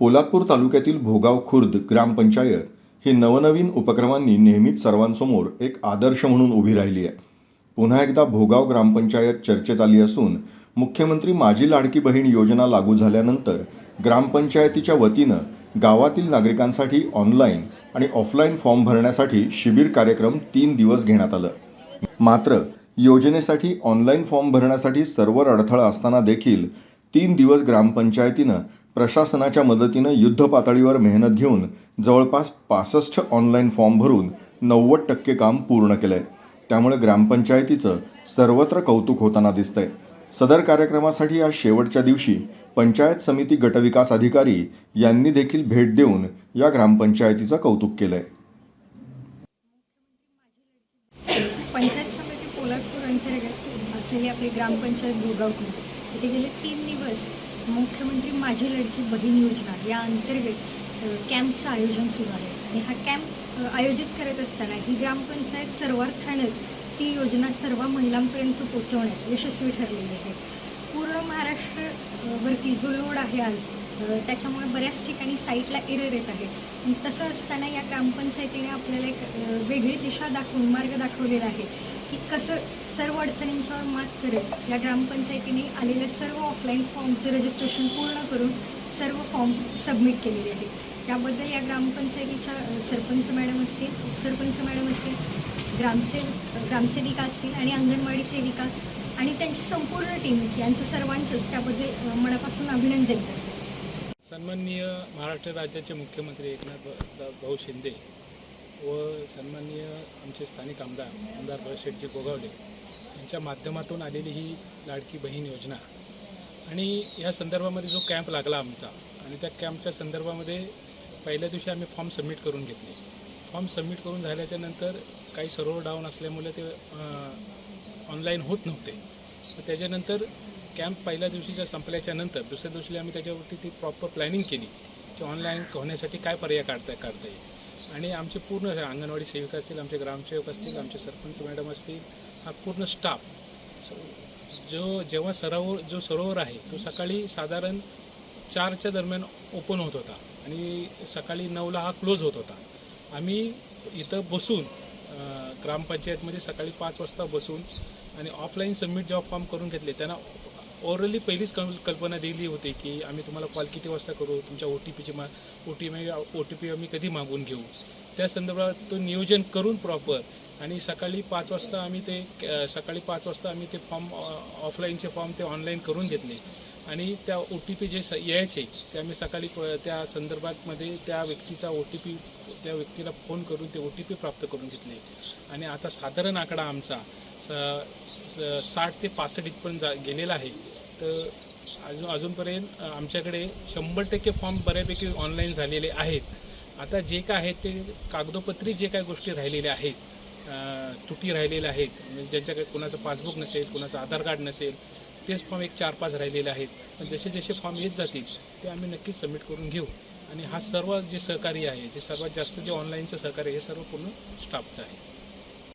पोलादपूर तालुक्यातील भोगाव खुर्द ग्रामपंचायत ही नवनवीन उपक्रमांनी नेहमीच सर्वांसमोर एक आदर्श म्हणून उभी राहिली आहे. पुन्हा एकदा भोगाव ग्रामपंचायत चर्चेत आली असून मुख्यमंत्री माझी लाडकी बहीण योजना लागू झाल्यानंतर ग्रामपंचायतीच्या वतीनं गावातील नागरिकांसाठी ऑनलाईन आणि ऑफलाईन फॉर्म भरण्यासाठी शिबिर कार्यक्रम तीन दिवस घेण्यात आलं. मात्र योजनेसाठी ऑनलाईन फॉर्म भरण्यासाठी सर्वर अडथळा असताना देखील तीन दिवस ग्रामपंचायतीनं प्रशासनाच्या मदतीनं युद्ध पातळीवर मेहनत घेऊन जवळपास पासष्ट ऑनलाईन फॉर्म भरून नव्वद टक्के काम पूर्ण केलं आहे त्यामुळे ग्रामपंचायतीचं सर्वत्र कौतुक होताना दिसतंय. सदर कार्यक्रमासाठी आज शेवटच्या दिवशी पंचायत समिती गटविकास अधिकारी यांनी देखील भेट देऊन या ग्रामपंचायतीचं कौतुक केलंय. पंचायत समिती पोलादपूर अंतर्गत असलेली आपली ग्रामपंचायत भोगावपूर इथे गेले तीन दिवस मुख्यमंत्री माझी लडकी बहीण योजना या अंतर्गत कॅम्पचं आयोजन सुरू आहे. आणि हा कॅम्प आयोजित करत असताना ही ग्रामपंचायत सर्वार्थानं ती योजना सर्व महिलांपर्यंत पोहोचवण्यात यशस्वी ठरलेली आहे. पूर्ण महाराष्ट्र वरती जो लोड आहे आज त्याच्यामुळे बऱ्याच ठिकाणी साईटला एरर येत आहे. तसं असताना या ग्रामपंचायतीने आपल्याला एक वेगळी दिशा दाखवून मार्ग दाखवलेला आहे की कसं सर्व अडचणींच्यावर मात करत या ग्रामपंचायतीने आलेल्या सर्व ऑफलाईन फॉर्मचे रजिस्ट्रेशन पूर्ण करून सर्व फॉर्म सबमिट केलेले आहेत. त्याबद्दल या ग्रामपंचायतीच्या सरपंच मॅडम असतील उपसरपंच मॅडम असतील ग्रामसेव ग्रामसेविका असतील आणि अंगणवाडी सेविका आणि त्यांची संपूर्ण टीम यांचं सर्वांचंच त्याबद्दल मनापासून अभिनंदन करते. सन्माननीय महाराष्ट्र राज्याचे मुख्यमंत्री एकनाथ भाऊ शिंदे व सन्माननीय आमचे स्थानिक आमदार आमदार भरत गोगावले यांच्या माध्यमातून आलेली ही लाडकी बहीण योजना. आणि या संदर्भामध्ये जो कॅम्प लागला आमचा आणि त्या कॅम्पच्या संदर्भामध्ये पहिल्या दिवशी आम्ही फॉर्म सबमिट करून घेतले. फॉर्म सबमिट करून झाल्याच्यानंतर काही सर्व्हर डाऊन असल्यामुळे ते ऑनलाईन होत नव्हते. मग त्याच्यानंतर कॅम्प पहिल्या दिवशीच्या संपल्याच्या नंतर दुसऱ्या दिवशी आम्ही त्याच्यावरती ती प्रॉपर प्लॅनिंग केली की ऑनलाईन होण्यासाठी काय पर्याय काढता काढता येईल. आणि आमचे पूर्ण अंगणवाडी सेविका असतील आमचे ग्रामसेवक असतील आमचे सरपंच मॅडम असतील हा पूर्ण स्टाफ. जो जेव्हा सरोवर जो सरोवर आहे तो सकाळी साधारण चारच्या दरम्यान ओपन होत होता आणि सकाळी नऊला हा क्लोज होत होता. आम्ही इथं बसून ग्रामपंचायतमध्ये सकाळी पाच वाजता बसून आणि ऑफलाईन सबमिट जेव्हा फॉर्म करून घेतले त्यांना ओरली पहिलीच कल कल्पना दिली होती की आम्ही तुम्हाला कॉल किती वाजता करू? तुमच्या ओ टी पीची मा O T P O T P आम्ही कधी मागून घेऊ? त्या संदर्भात तो नियोजन करून प्रॉपर आणि सकाळी पाच वाजता आम्ही ते सकाळी पाच वाजता आम्ही ते फॉर्म ऑफलाईनचे फॉर्म ते ऑनलाईन करून घेतले. आणि त्या ओ टी पी जे स यायचे ते आम्ही सकाळी प- त्या संदर्भातमध्ये त्या व्यक्तीचा ओ टी पी त्या व्यक्तीला फोन करून ते ओ टी पी प्राप्त करून घेतले. आणि आता साधारण आकडा आमचा स- साठ ते पासष्ट इथपर्यंत जा गेलेला आहे. तर अजून अजूनपर्यंत आमच्याकडे शंभर टक्के फॉर्म बऱ्यापैकी ऑनलाईन झालेले आहेत. आता जे काय आहे ते कागदोपत्री जे काय गोष्टी राहिलेल्या आहेत तुटी राहिलेल्या आहेत म्हणजे ज्यांच्याकडे कोणाचं पासबुक नसेल कोणाचं आधार कार्ड नसेल तेच फॉर्म एक चार पाच राहिलेले आहेत. पण जसे जसे फॉर्म येत जातील ते आम्ही नक्कीच सबमिट करून घेऊ. आणि हा सर्व जे सहकार्य आहे जे सर्वात जास्त जे ऑनलाईनचं सहकार्य हे सर्व पूर्ण स्टाफचं आहे.